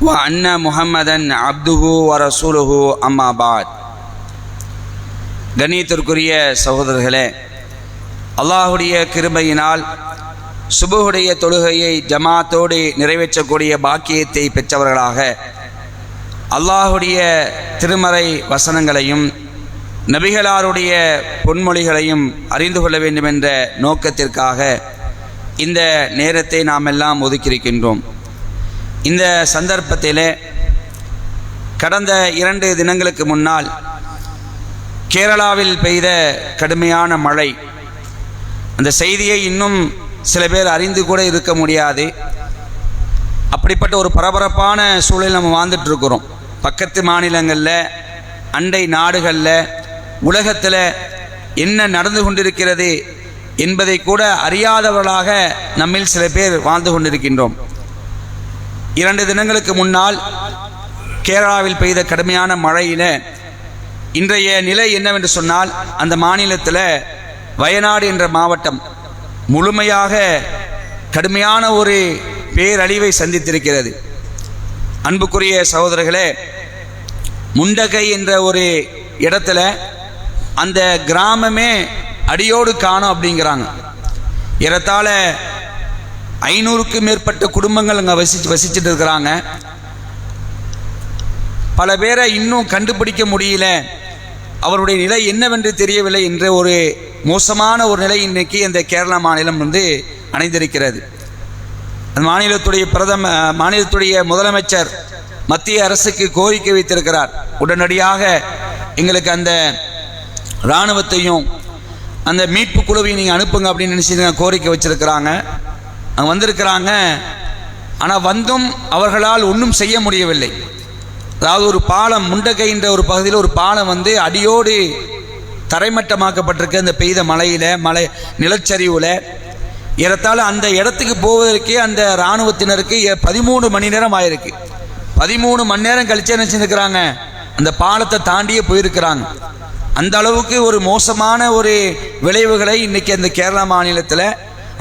وأن محمدا عبده ورسوله أما بعد கண்ணியத்திற்குரிய சகோதரர்களே அல்லாஹுடைய கிருபையினால் சுபுடைய தொழுகையை ஜமாத்தோடு நிறைவேற்றக்கூடிய பாக்கியத்தை பெற்றவர்களாக அல்லாஹுடைய திருமறை வசனங்களையும் நபிகளாருடைய பொன்மொழிகளையும் அறிந்து கொள்ள வேண்டும் என்ற நோக்கத்திற்காக இந்த நேரத்தை நாம் எல்லாம் ஒதுக்கியிருக்கின்றோம் இந்த சந்தர்ப்பத்திலே கடந்த இரண்டு தினங்களுக்கு முன்னால் கேரளாவில் பெய்த கடுமையான மழை. அந்த செய்தியை இன்னும் சில பேர் அறிந்து கூட இருக்க முடியாது. அப்படிப்பட்ட ஒரு பரபரப்பான சூழலில் நம்ம வாழ்ந்துட்டுருக்குறோம். பக்கத்து மாநிலங்களில் அண்டை நாடுகளில் உலகத்தில் என்ன நடந்து கொண்டிருக்கிறது என்பதை கூட அறியாதவர்களாக நம்மில் சில பேர் வாழ்ந்து கொண்டிருக்கின்றோம். இரண்டு தினங்களுக்கு முன்னால் கேரளாவில் பெய்த கடுமையான மழையின இன்றைய நிலை என்னவென்று சொன்னால் அந்த மாநிலத்தில் வயநாடு என்ற மாவட்டம் முழுமையாக கடுமையான ஒரு பேரழிவை சந்தித்திருக்கிறது. அன்புக்குரிய சகோதரர்களே முண்டகை என்ற ஒரு இடத்துல அந்த கிராமமே அடியோடு காணும் அப்படிங்கிறாங்க. ஏறத்தாழ ஐநூறுக்கும் மேற்பட்ட குடும்பங்கள் அங்கே வசிச்சு வசிச்சுட்டு இருக்கிறாங்க. பல பேரை இன்னும் கண்டுபிடிக்க முடியல. அவருடைய நிலை என்னவென்று தெரியவில்லை என்ற ஒரு மோசமான ஒரு நிலை இன்றைக்கி அந்த கேரளா மாநிலம் வந்து அணைந்திருக்கிறது. அந்த மாநிலத்துடைய பிரதம மாநிலத்துடைய முதலமைச்சர் மத்திய அரசுக்கு கோரிக்கை வைத்திருக்கிறார். உடனடியாக எங்களுக்கு அந்த இராணுவத்தையும் அந்த மீட்பு குழுவையும் நீங்கள் அனுப்புங்க அப்படின்னு நினச்சி கோரிக்கை வச்சிருக்கிறாங்க. அங்கே வந்திருக்கிறாங்க. ஆனால் வந்தும் அவர்களால் ஒன்றும் செய்ய முடியவில்லை. அதாவது ஒரு பாலம் முண்டகைன்ற ஒரு பகுதியில் ஒரு பாலம் வந்து அடியோடு தரைமட்டமாக்கப்பட்டிருக்கு. அந்த பெய்த மலையில் மலை நிலச்சரிவில். ஏறத்தால் அந்த இடத்துக்கு போவதற்கே அந்த இராணுவத்தினருக்கு பதிமூணு மணி நேரம் ஆயிருக்கு. பதிமூணு மணி நேரம் கழிச்சு என்ன செஞ்சுருக்கிறாங்க? அந்த பாலத்தை தாண்டியே போயிருக்கிறாங்க. அந்த அளவுக்கு ஒரு மோசமான ஒரு விளைவுகளை இன்றைக்கி அந்த கேரளா மாநிலத்தில்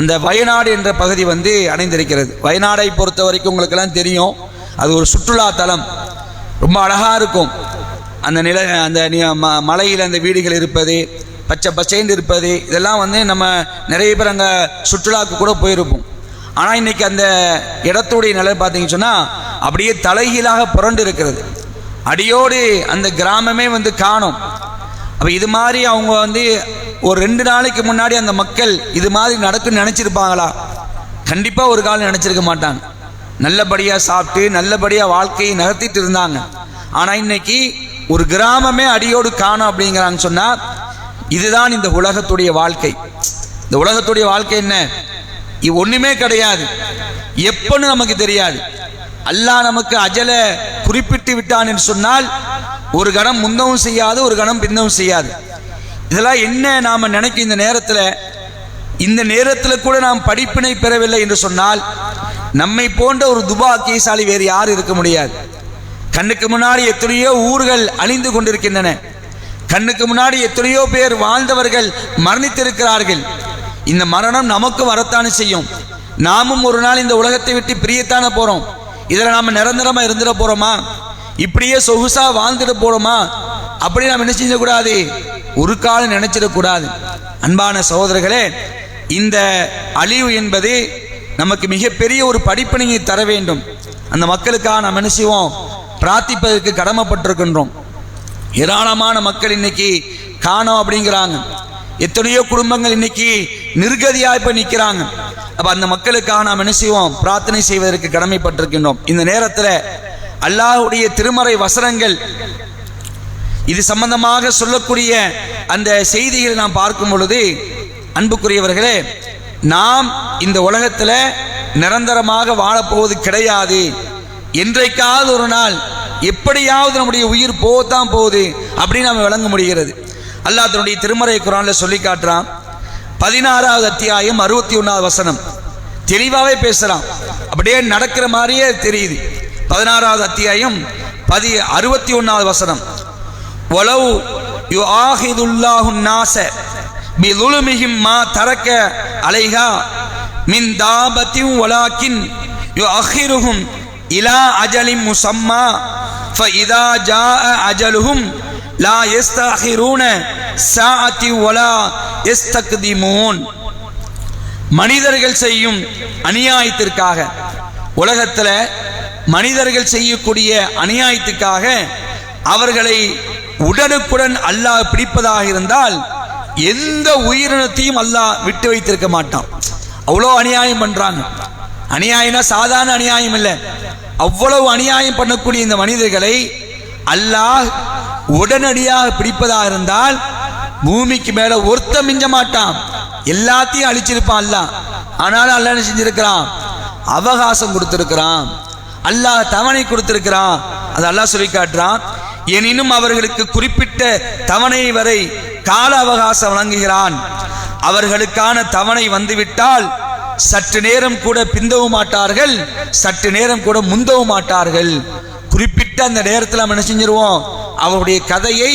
அந்த வயநாடு என்ற பகுதி வந்து அடைந்திருக்கிறது. வயநாடை பொறுத்த வரைக்கும் உங்களுக்கெல்லாம் தெரியும் அது ஒரு சுற்றுலா தலம். ரொம்ப அழகாக இருக்கும். அந்த நில அந்த மலையில் அந்த வீடுகள் இருப்பது பச்சை பச்சைன்னு இருப்பது இதெல்லாம் வந்து நம்ம நிறைய பேர் அங்கே சுற்றுலாவுக்கு கூட போயிருப்போம். ஆனால் இன்றைக்கி அந்த இடத்துடைய நிலை பார்த்தீங்கன்னு சொன்னால் அப்படியே தலைகீழாக புரண்டு இருக்கிறது. அடியோடு அந்த கிராமமே வந்து காணும். அப்போ இது மாதிரி அவங்க வந்து ஒரு ரெண்டு நாளைக்கு முன்னாடி அந்த மக்கள் இது மாதிரி நடக்குன்னு நினச்சிருப்பாங்களா? கண்டிப்பாக ஒரு காலம் நினச்சிருக்க மாட்டாங்க. நல்லபடியாக சாப்பிட்டு நல்லபடியாக வாழ்க்கையை நடத்திட்டு இருந்தாங்க. ஆனால் இன்னைக்கு ஒரு கிராமமே அடியோடு காணும் அப்படிங்கிறாங்க சொன்னால் இதுதான் இந்த உலகத்துடைய வாழ்க்கை. இந்த உலகத்துடைய வாழ்க்கை என்ன? இது ஒன்றுமே கிடையாது. எப்போன்னு நமக்கு தெரியாது. அல்லாஹ் நமக்கு அஜல குறிப்பிட்டு விட்டான் என்று சொன்னால் ஒரு கணம் முந்தவும் செய்யாது ஒரு கணம் பின்னவும் செய்யாது. இதெல்லாம் என்ன நாம் நினைக்கும் இந்த நேரத்தில்? இந்த நேரத்தில் கூட நாம் படிப்பினை பெறவில்லை என்று சொன்னால் நம்மை போன்ற ஒரு துபாக்கியசாலி வேறு யாரும் இருக்க முடியாது. கண்ணுக்கு முன்னாடி எத்தனையோ ஊர்கள் அழிந்து கொண்டிருக்கின்றன. கண்ணுக்கு முன்னாடி எத்தனையோ பேர் வாழ்ந்தவர்கள் மரணித்திருக்கிறார்கள். இந்த மரணம் நமக்கு வரத்தானே செய்யும். நாமும் ஒரு நாள் இந்த உலகத்தை விட்டு பிரியத்தானே போறோம். இதில் நாம் நிரந்தரமாக இருந்துட போறோமா? இப்படியே சொகுசா வாழ்ந்துட்டு போறோமா? அப்படி நாம் என்ன செஞ்சக்கூடாது ஒரு காலம் நினைச்சிடக்கூடாது அன்பான சகோதரர்களே இந்த அழிவு என்பது நமக்கு மிகப்பெரிய ஒரு படிப்பினையை தர வேண்டும். அந்த மக்களுக்காக நாம் என்ன செய்வோம்? பிரார்த்திப்பதற்கு கடமைப்பட்டிருக்கின்றோம். ஏராளமான மக்கள் இன்னைக்கு காணோம் அப்படிங்கிறாங்க. எத்தனையோ குடும்பங்கள் இன்னைக்கு நிர்கதியாக இப்போ நிற்கிறாங்க அப்போ அந்த மக்களுக்காக நாம் என்ன செய்வோம்? பிரார்த்தனை செய்வதற்கு கடமைப்பட்டிருக்கின்றோம். இந்த நேரத்தில் அல்லாஹுடைய திருமறை வசனங்கள் இது சம்பந்தமாக சொல்லக்கூடிய அந்த செய்திகளை நாம் பார்க்கும் பொழுது அன்புக்குரியவர்களே நாம் இந்த உலகத்தில் நிரந்தரமாக வாழப்போவது கிடையாது. என்றைக்காவது ஒரு நாள் எப்படியாவது நம்முடைய உயிர் போகத்தான் போகுது அப்படின்னு நம்ம விளங்க முடிகிறது. அல்லாஹ் தன்னுடைய திருமறை குரானில் சொல்லி காட்டுறான். பதினாறாவது அத்தியாயம் அறுபத்தி ஒன்றாவது வசனம். தெளிவாகவே பேசுகிறான் அப்படியே நடக்கிற மாதிரியே தெரியுது. பதினாறாவது அத்தியாயம் பதி அறுபத்தி ஒன்றாவது வசனம். ஒலவு யு ஆஹிதுல்லாஹு நாச பி லுலுமிஹிம் மா தரக்க அலைஹா மின் தாபத்தின் வலாக்கின் யு அஹிருஹும் இலா அஜலின் முசம்மா فإذا جاء أجلهم لا يستأخرون ساعة ولا يستقدمون மனிதர்கள் செய்யும் அநியாயத்திற்காக உலகத்தில் மனிதர்கள் செய்யக்கூடிய அநியாயத்துக்காக அவர்களை உடனுக்குடன் அல்லாஹ் பிடிப்பதாக இருந்தால் எந்த உயிரினத்தையும் அல்லாஹ் விட்டு வைத்திருக்க மாட்டான். அவ்வளோ அநியாயம் பண்றாங்க. அநியாயம்னா சாதாரண அநியாயம் இல்லை. அவ்வளவு அநியாயம் பண்ணக்கூடிய இந்த மனிதர்களை அல்லாஹ் உடனடியாக பிடிப்பதாக இருந்தால் பூமிக்கு மேல ஒருத்த மிஞ்ச மாட்டான். எல்லாத்தையும் அழிச்சிருப்பான் அல்லாஹ். ஆனாலும் அல்லாஹ் என்ன செஞ்சிருக்கிறான்? அவகாசம் கொடுத்திருக்கிறான். அல்லாஹ் தவணை கொடுத்திருக்கிறான். அது அல்லாஹ் சொல்லி காட்டுறான் எனினும் அவர்களுக்கு குறிப்பிட்ட தவணை வரை கால அவகாசம் வழங்குகிறான். அவர்களுக்கான தவணை வந்துவிட்டால் சற்று நேரம் கூட பிந்தவும் மாட்டார்கள் சற்று நேரம் கூட முந்தவும் மாட்டார்கள். குறிப்பிட்ட அந்த நேரத்தில் நம்ம என்ன செஞ்சிருவோம்? அவருடைய கதையை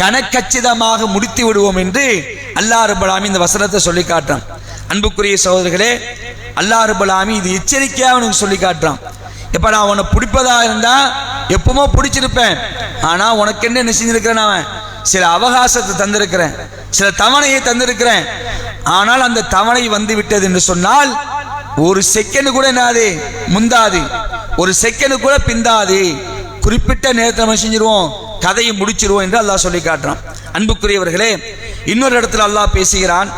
கணக்கச்சிதமாக முடித்து விடுவோம் என்று அல்லாஹ் ரபுலாமி இந்த வசனத்தை சொல்லி காட்டுறான். அன்புக்குரிய சகோதரர்களே அல்லாஹ் ரபுலாமி இது எச்சரிக்கையாக அவனுக்கு சொல்லி காட்டுறான். இப்ப நான் உன்னை பிடிப்பதா இருந்தா எப்பவுமோ பிடிச்சிருப்பேன். ஆனா உனக்கு என்ன செஞ்சிருக்கிறேன் அவன் சில அவகாசத்தை தந்திருக்கிறேன். சில தவணையை தந்திருக்கிறேன். ஆனால் அந்த தவணை வந்து விட்டது என்று சொன்னால் ஒரு செகண்ட் கூட என்னாது? முந்தாது. ஒரு செகண்ட் கூட பிந்தாது. குறிப்பிட்ட நேரத்தில் நம்ம செஞ்சிருவோம். கதையை முடிச்சிருவோம் என்று அல்லாஹ் சொல்லி காட்டுறான். அன்புக்குரியவர்களே இன்னொரு இடத்துல அல்லாஹ் பேசுகிறான்.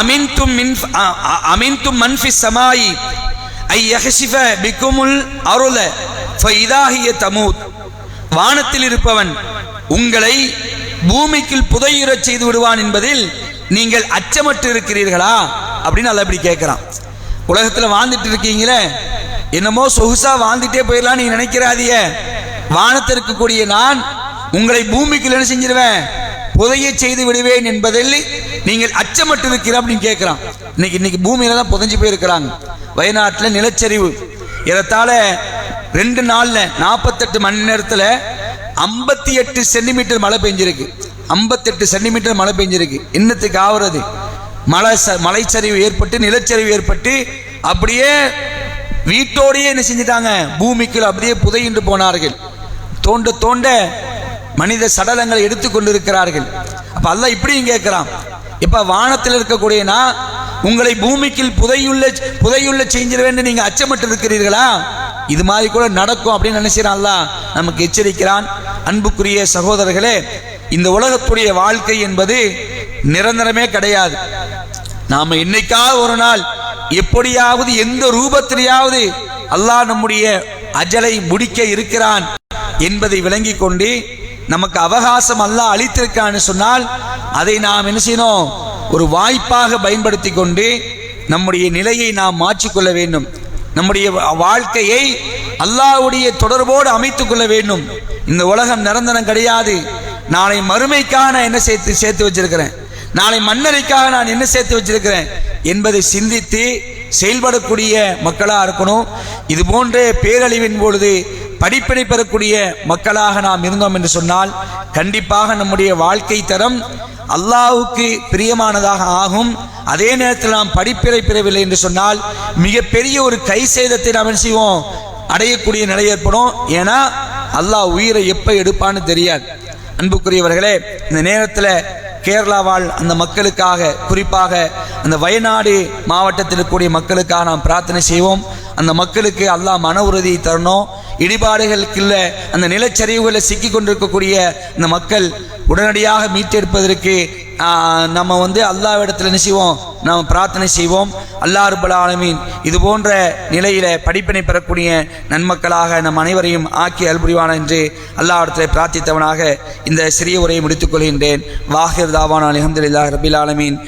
அமின்தும் மின் அமின்தும் மன்ஃபி சமாயி ஐ யஹசிஃப பிக்குமுல் அருள. தமூத். வானத்தில் இருப்பவன் உங்களை பூமிக்குள் புதையுறச் செய்து விடுவான் என்பதில் நீங்கள் அச்சமற்று இருக்கிறீர்களா? அப்படின்னு அல்ல இப்படி கேட்கிறான். உலகத்தில் வாழ்ந்துட்டு இருக்கீங்களே என்னமோ சொகுசா வாழ்ந்துட்டே போயிடலாம் நீ நினைக்கிறாதிய. வானத்தில் இருக்கக்கூடிய நான் உங்களை பூமிக்கு என்ன செஞ்சிருவேன்? புதைய செய்து விடுவேன் என்பதில் நீங்கள் அச்சமட்டு இருக்கிற அப்படின்னு கேட்கிறான். இன்னைக்கு இன்னைக்கு பூமியில தான் புதைஞ்சு போயிருக்கிறாங்க. வயநாட்டில் நிலச்சரிவு. ஏறத்தாழ ரெண்டு நாள்ல நாற்பத்தெட்டு மணி நேரத்தில் ஐம்பத்தி எட்டு சென்டிமீட்டர் மழை பெஞ்சிருக்கு. ஐம்பத்தெட்டு சென்டிமீட்டர் மழை பெஞ்சிருக்கு. இன்னத்துக்கு ஆகுறது மழை ச மலைச்சரிவு ஏற்பட்டு நிலச்சரிவு ஏற்பட்டு அப்படியே வீட்டோடையே என்ன செஞ்சிட்டாங்க? பூமிக்குள் அப்படியே புதையின்று போனார்கள். தோண்ட தோண்ட மனித சடலங்களை எடுத்து கொண்டிருக்கிறார்கள். அப்ப அல்ல இப்படியும் கேட்கிறான். இப்ப வானத்தில் இருக்கக்கூடியனா உங்களை பூமிக்குள் புதையுள்ள புதையுள்ள வேண்டும் நீங்க அச்சமிட்டு இருக்கிறீர்களா இது மாதிரி கூட நடக்கும் அப்படின்னு நினைச்சிடான்ல அல்லாஹ் நமக்கு எச்சரிக்கிறான். அன்புக்குரிய சகோதரர்களே இந்த உலகத்துடைய வாழ்க்கை என்பது நிரந்தரமே கிடையாது. நாம என்னைக்காவது ஒரு நாள் எப்படியாவது எந்த ரூபத்திலேயாவது அல்லாஹ் நம்முடைய அஜலை முடிக்க இருக்கிறான் என்பதை விளங்கி கொண்டு நமக்கு அவகாசம் அல்லாஹ் அளித்திருக்கான்னு சொன்னால் அதை நாம் என்ன செய்யணும்? ஒரு வாய்ப்பாக பயன்படுத்தி கொண்டு நம்முடைய நிலையை நாம் மாற்றிக்கொள்ள வேண்டும். நம்முடைய வாழ்க்கையை அல்லாவுடைய தொடர்போடு அமைத்துக் கொள்ள வேண்டும். இந்த உலகம் நிரந்தரம் கிடையாது. நாளை மறுமைக்காக நான் என்ன சேர்த்து சேர்த்து வச்சிருக்கிறேன்? நாளை மன்னரைக்காக நான் என்ன சேர்த்து வச்சிருக்கிறேன்? என்பதை சிந்தித்து செயல்படக்கூடிய மக்களாக இருக்கணும். இது போன்ற பேரழிவின் பொழுது படிப்பினை பெறக்கூடிய மக்களாக நாம் இருந்தோம் என்று சொன்னால் கண்டிப்பாக நம்முடைய வாழ்க்கை தரம் அல்லாவுக்கு பிரியமானதாக ஆகும். அதே நேரத்தில் நாம் படிப்பினை பெறவில்லை என்று சொன்னால் மிகப்பெரிய ஒரு கை சேதத்தை நாம் என்ன செய்வோம்? அடையக்கூடிய நிலை ஏற்படும். ஏன்னா அல்லாஹ் உயிரை எப்போ எடுப்பான்னு தெரியாது. அன்புக்குரியவர்களே இந்த நேரத்தில் கேரளா வாழ் அந்த மக்களுக்காக குறிப்பாக அந்த வயநாடு மாவட்டத்தில் இருக்கக்கூடிய மக்களுக்காக நாம் பிரார்த்தனை செய்வோம். அந்த மக்களுக்கு அல்லாஹ் மன உறுதியை தரணும். இடிபாடுகளுக்குள்ள அந்த நிலச்சரிவுகளில் சிக்கி கொண்டிருக்கக்கூடிய இந்த மக்கள் உடனடியாக மீட்டெடுப்பதற்கு நம்ம வந்து அல்லாவிடத்தில் என்ன செய்வோம்? நாம் பிரார்த்தனை செய்வோம். அல்லாஹ் ரபுல் ஆலமீன் இது போன்ற நிலையில படிப்பினை பெறக்கூடிய நன்மக்களாக நம் அனைவரையும் ஆக்கி அல்புரிவான என்று அல்லாவிடத்தில் பிரார்த்தித்தவனாக இந்த சிறிய உரையை முடித்துக் கொள்கின்றேன். வாஹிர் தாவான் அலமதுல்லா ரபில் ஆலமீன்.